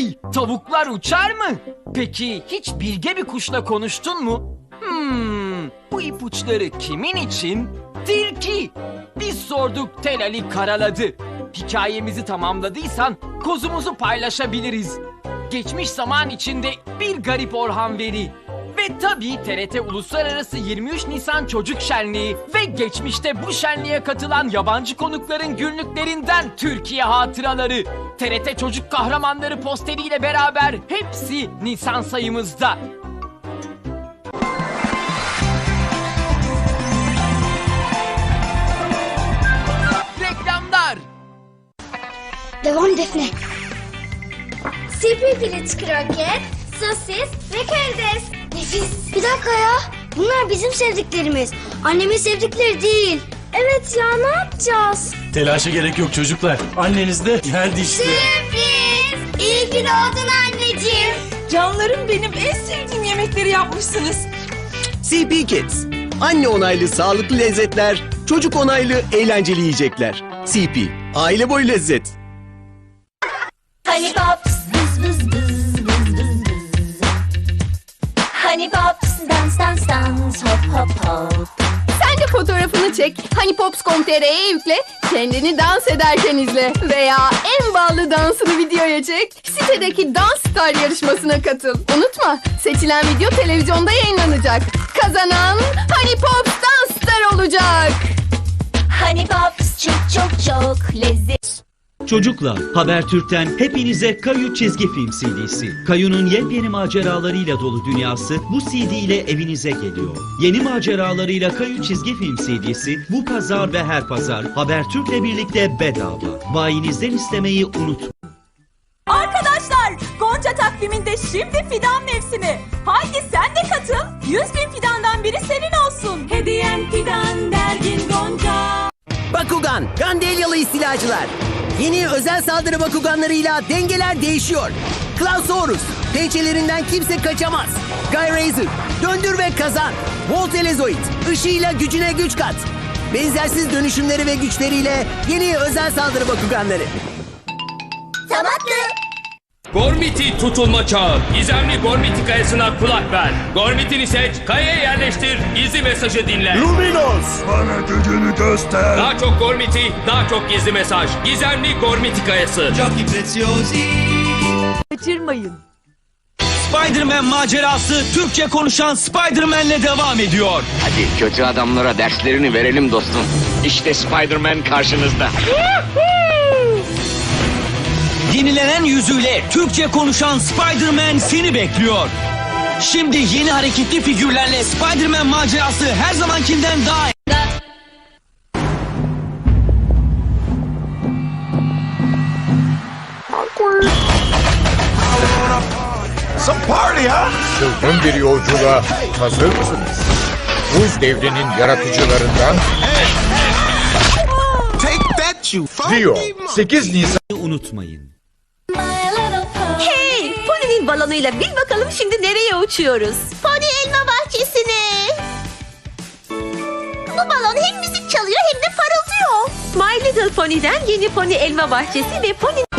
Hey, tavuklar uçar mı? Peki hiç bilge bir kuşla konuştun mu? Hmm, bu ipuçları kimin için? Tilki. Biz sorduk Tel Ali karaladı. Hikayemizi tamamladıysan kozumuzu paylaşabiliriz. Geçmiş zaman içinde bir garip Orhan Veli. Ve tabii TRT Uluslararası 23 Nisan Çocuk Şenliği ve geçmişte bu şenliğe katılan yabancı konukların günlüklerinden Türkiye hatıraları. TRT Çocuk Kahramanları posteriyle beraber hepsi Nisan sayımızda. Reklamlar. Devam Defne. Sivri piliç kroket, sosis ve karides. Nefis. Bir dakika ya. Bunlar bizim sevdiklerimiz. Annemin sevdikleri değil. Evet ya ne yapacağız? Telaşa gerek yok çocuklar. Anneniz de geldi işte. Sürpriz. İyi ki doğdun anneciğim. Canlarım benim en sevdiğim yemekleri yapmışsınız. CP Kids. Anne onaylı sağlıklı lezzetler, çocuk onaylı eğlenceli yiyecekler. CP. Aile boyu lezzet. Honey Pops Honey Pops dans dans dans hop hop hop Sen de fotoğrafını çek. Hani Pops.com.tr'ye yükle. Kendini dans ederken izle. Veya en ballı dansını videoya çek. Sitedeki Dans Star yarışmasına katıl. Unutma seçilen video televizyonda yayınlanacak. Kazanan Hani Pops Çocuklar, Habertürk'ten hepinize Kayu çizgi film CD'si. Kayu'nun yepyeni maceralarıyla dolu dünyası bu CD ile evinize geliyor. Yeni maceralarıyla Kayu çizgi film CD'si bu pazar ve her pazar Habertürk'le birlikte bedava. Bayinizden istemeyi unutmayın. Arkadaşlar Gonca takviminde şimdi fidan mevsimi. Haydi sen de katıl. 100 bin fidandan biri senin olsun. Hediyen fidan dergin Gonca. Bakugan, Gandelyalı istilacılar. Yeni özel saldırı Bakuganlarıyla dengeler değişiyor. Klausaurus, pençelerinden kimse kaçamaz. Guy Razor, döndür ve kazan. Volt Elezoid, ışığıyla gücüne güç kat. Benzersiz dönüşümleri ve güçleriyle yeni özel saldırı Bakuganları. Tamatlı Gormiti tutulma çağı. Gizemli Gormiti kayasına kulak ver. Gormitini seç, kayaya yerleştir, gizli mesajı dinle. Luminos! Bana gücünü göster. Daha çok Gormiti, daha çok gizli mesaj. Gizemli Gormiti kayası. Kaçırmayın. Spider-Man macerası Türkçe konuşan Spider-Man'le devam ediyor. Hadi kötü adamlara derslerini verelim dostum. İşte Spider-Man karşınızda. Yenilenen yüzüyle Türkçe konuşan Spider-Man seni bekliyor. Şimdi yeni hareketli figürlerle Spider-Man macerası her zamankinden daha Çılgın bir yolculuğa hazır mısınız? Buz devrinin yaratıcılarından Rio 8 Nisan Unutmayın. Hey, Pony'nin balonuyla bil bakalım şimdi nereye uçuyoruz? Pony elma bahçesine. Bu balon hem müzik çalıyor hem de parıldıyor. My Little Pony'den yeni Pony elma bahçesi ve Pony